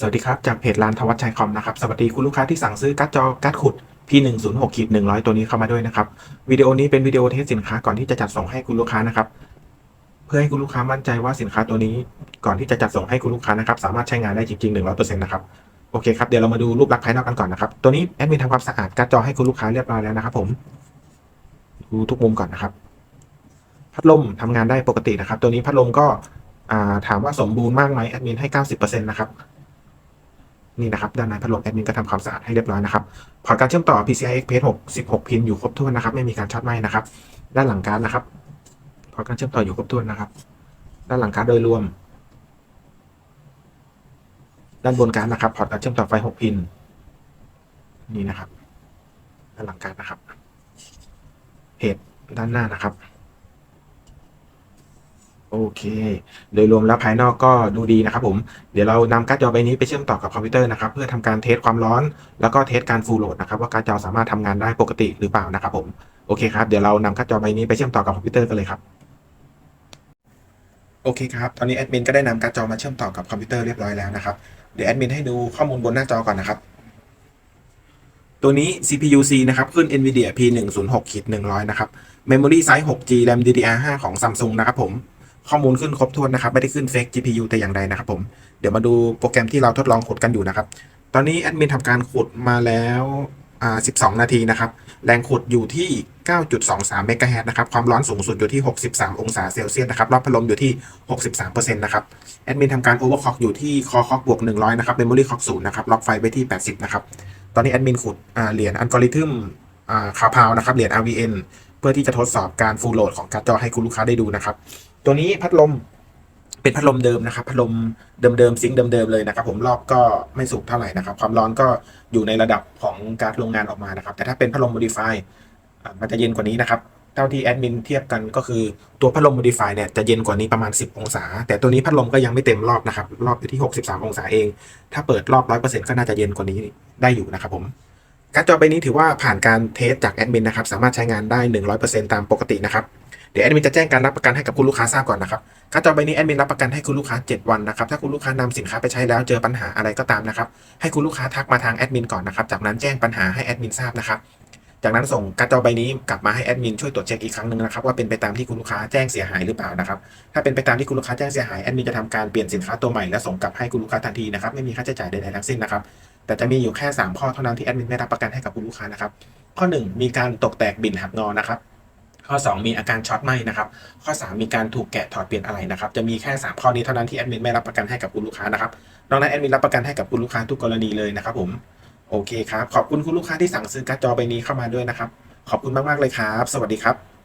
สวัสดีครับ จากเพจร้านทวัชชัยคอมนะครับ สวัสดีคุณลูกค้าที่สั่งซื้อการ์ดจอการ์ดขุด P106 ขีด100 ตัวนี้เข้ามาด้วยนะครับ วิดีโอนี้เป็นวิดีโอเทสสินค้าก่อนที่จะจัดส่งให้คุณลูกค้านะครับ เพื่อให้คุณลูกค้ามั่นใจว่าสินค้าตัวนี้ก่อนที่จะจัดส่งให้คุณลูกค้านะครับ สามารถใช้งานได้จริงๆ 100%นะครับ โอเคครับ เดี๋ยวเรามาดูรูปลักษณ์ภายนอกกันก่อนนะครับ ตัวนี้แอดมินทำความสะอาดการ์ดจอให้คุณลูกค้าเรียบร้อยแล้วนะครับ ผม ดูทุกมุมก่อนนะครับ พัดลมทำงานได้ปกตินะครับ ตัวนี้พัดลมก็ถามว่าสมบูรณ์มากไหมแอดมินให้ 90%นะครับ นี่นะครับด้านในพัดลมแอดมินก็ทำความสะอาดให้เรียบร้อยนะครับพอร์ตการเชื่อมต่อ PCI Express 6 16 พินอยู่ครบถ้วนนะครับไม่มีการช็อตไหมนะครับ ด้านหลังการนะครับพอร์ตการเชื่อมต่ออยู่ครบถ้วนนะครับ ด้านหลังการโดยรวม ด้านบนการนะครับพอร์ตการเชื่อมต่อไฟ 6 พิน นี่นะครับ ด้านหลังการนะครับเพจด้านหน้านะครับ เค โดยรวมแล้วภายนอกก็ดูดีนะครับผม เดี๋ยวเรานำการ์ดจอใบนี้ไปเชื่อมต่อกับคอมพิวเตอร์นะครับ เพื่อทำการเทสความร้อน แล้วก็เทสการฟูลโหลดนะครับว่าการ์ดจอสามารถทำงานได้ปกติหรือเปล่านะครับผม โอเคครับ เดี๋ยวเรานำการ์ดจอใบนี้ไปเชื่อมต่อกับคอมพิวเตอร์กันเลยครับ โอเคครับ ตอนนี้แอดมินก็ได้นำการ์ดจอมาเชื่อมต่อกับคอมพิวเตอร์เรียบร้อยแล้วนะครับ เดี๋ยวแอดมินให้ดูข้อมูลบนหน้าจอก่อนนะครับตัวนี้ CPU-C นะครับ ขึ้น NVIDIA P106-100 นะครับ Memory Size 6G RAM DDR5 ของ Samsung นะครับผม ข้อมูลขึ้นครบถ้วนนะครับ ไม่ได้ขึ้น Fake GPU แต่อย่างใดนะครับผม เดี๋ยวมาดูโปรแกรมที่เราทดลองขุดกันอยู่นะครับ ตอนนี้แอดมินทำการขุดมาแล้วอ่า12 นาทีนะครับ แรงขุดอยู่ที่ 9.23 เมกะเฮิรตซ์นะครับ ความร้อนสูงสุดอยู่ที่ 63 องศาเซลเซียสนะครับรอบพัดลมอยู่ที่ 63%นะครับ แอดมินทำการโอเวอร์คล็อกอยู่ที่คอคล็อกบวก 100 นะครับเมมโมรี่คล็อกศูนย์นะครับ ล็อกไฟไว้ที่ 80 นะครับ ตอนนี้แอดมินขุดเหรียญอัลกอริทึมคาพาวนะครับ เหรียญ RVN เพื่อที่จะทดสอบการฟูลโหลดของการ์ดจอให้คุณลูกค้าได้ดูนะครับ ตัวนี้พัดลมเป็นพัดลมเดิมนะครับ พัดลมเดิมๆซิงเดิมๆเลยนะครับ ผมรอบก็ไม่สูงเท่าไหร่นะครับ ความร้อนก็อยู่ในระดับของการโรงงานออกมานะครับ แต่ถ้าเป็นพัดลม modify อ่ามันจะเย็นกว่านี้นะครับเท่าที่แอดมินเทียบกันก็คือตัวพัดลม modify เนี่ยจะเย็นกว่านี้ประมาณ 10 องศา แต่ตัวนี้พัดลมก็ยังไม่เต็มรอบนะครับ รอบอยู่ที่ 63 องศาเอง ถ้าเปิดรอบ 100%ก็น่าจะเย็นกว่านี้ได้อยู่นะครับผม การ์ดจอใบนี้ถือว่าผ่านการเทสจากแอดมินนะครับ สามารถใช้งานได้ 100%ตามปกตินะครับ เดี๋ยวแอดมินจะแจ้งการรับประกันให้กับคุณลูกค้าทราบก่อนนะครับ การ์ดจอใบนี้แอดมินรับประกันให้คุณลูกค้า 7 วันนะครับ ถ้าคุณลูกค้านำสินค้าไปใช้แล้วเจอปัญหาอะไรก็ตามนะครับ ให้คุณลูกค้าทักมาทางแอดมินก่อนนะครับ จากนั้นแจ้งปัญหาให้แอดมินทราบนะครับ จากนั้นส่งการ์ดจอใบนี้กลับมาให้แอดมินช่วยตรวจเช็คอีกครั้งหนึ่งนะครับว่าเป็นไปตามที่คุณลูกค้าแจ้งเสียหายหรือเปล่านะครับ ถ้าเป็นไปตามที่คุณลูกค้าแจ้งเสียหายแอดมินจะทำการเปลี่ยนสินค้าตัวใหม่และส่งกลับให้คุณลูกค้าทันทีนะครับไม่มีค่าใช้จ่ายใดๆทั้งสิ้นนะครับ แต่จะมีอยู่แค่ 3 ข้อเท่านั้นที่แอดมินไม่รับประกันให้กับคุณลูกค้านะครับ ข้อ 1 มีการตกแตกบิ่นหักงอนะครับข้อ 2 มีอาการช็อตไหมนะครับ ข้อ 3 มีการถูกแกะถอดเปลี่ยนอะไรนะครับ จะมีแค่ 3 ข้อนี้เท่านั้นที่แอดมินไม่รับประกันให้กับคุณลูกค้านะครับ นอกนั้นแอดมินรับประกันให้กับคุณลูกค้าทุกกรณีเลยนะครับผม โอเคครับ ขอบคุณคุณลูกค้าที่สั่งซื้อการ์ดจอใบนี้เข้ามาด้วยนะครับ ขอบคุณมากๆเลยครับ สวัสดีครับ